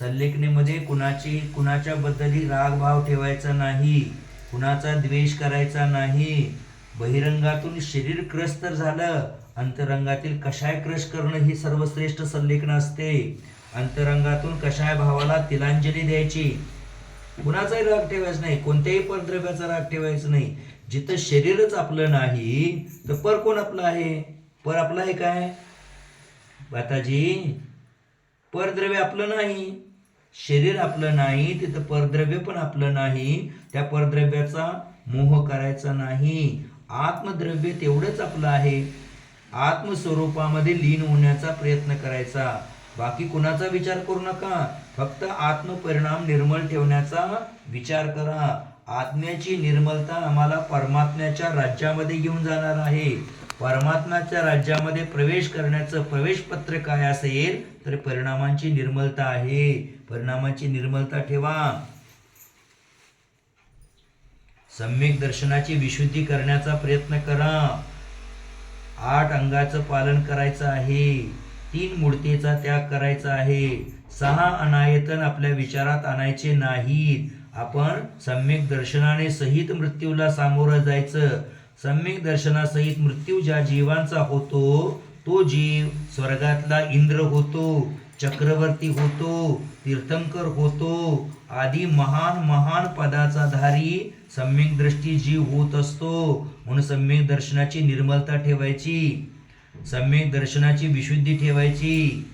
संलेखनेमध्ये म्हणजे कुणाची कुणाच्या बद्दलही रागभाव ठेवायचा नाही कुणाचा द्वेष करायचा नाही. बहिरंगातून शरीर क्रश तर झालं अंतरंगातील कषाय क्रश करणं ही सर्वश्रेष्ठ संलेखन असते. अंतरंगातून कषाय भावाला तिलांजली द्यायची. कुणाचाही राग ठेवायचा नाही कोणत्याही परद्रव्याचा राग ठेवायचा नाही. जिथं शरीरच आपलं नाही तर पर कोण आपलं आहे? पर आपलं आहे काय? बाताजी परद्रव्य आपलं नाही. शरीर आपलं नाही तिथं परद्रव्य पण आपलं नाही त्या परद्रव्याचा मोह करायचा नाही. आत्मद्रव्य तेवढंच आपलं आहे. आत्मस्वरूपामध्ये लीन होण्याचा प्रयत्न करायचा. बाकी कुणाचा विचार करू नका. फक्त आत्मपरिणाम निर्मल ठेवण्याचा विचार करा. आत्म्याची निर्मलता आम्हाला परमात्म्याच्या राज्यामध्ये घेऊन जाणार आहे. परमात्म्याच्या राज्यामध्ये प्रवेश करण्याचं प्रवेशपत्र काय असेल तर परिणामांची निर्मलता आहे. परिणामांची निर्मलता ठेवा. सम्यक दर्शनाची विशुद्धी करण्याचा प्रयत्न करा. आठ अंगाचं पालन करायचं आहे. तीन मूर्तीचा त्याग करायचा आहे. सहा अनायतन आपल्या विचारात आणायचे नाहीत. आपण सम्यक दर्शनाने सहित मृत्यूला सामोरं जायचं. सम्यक दर्शनासहित मृत्यू ज्या जीवांचा होतो तो जीव स्वर्गातला इंद्र होतो चक्रवर्ती होतो तीर्थंकर होतो आदी महान महान पदाचा धारी सम्यक दृष्टी जीव होत असतो. म्हणून सम्यक दर्शनाची निर्मलता ठेवायची सम्यक दर्शनाची विशुद्धी ठेवायची.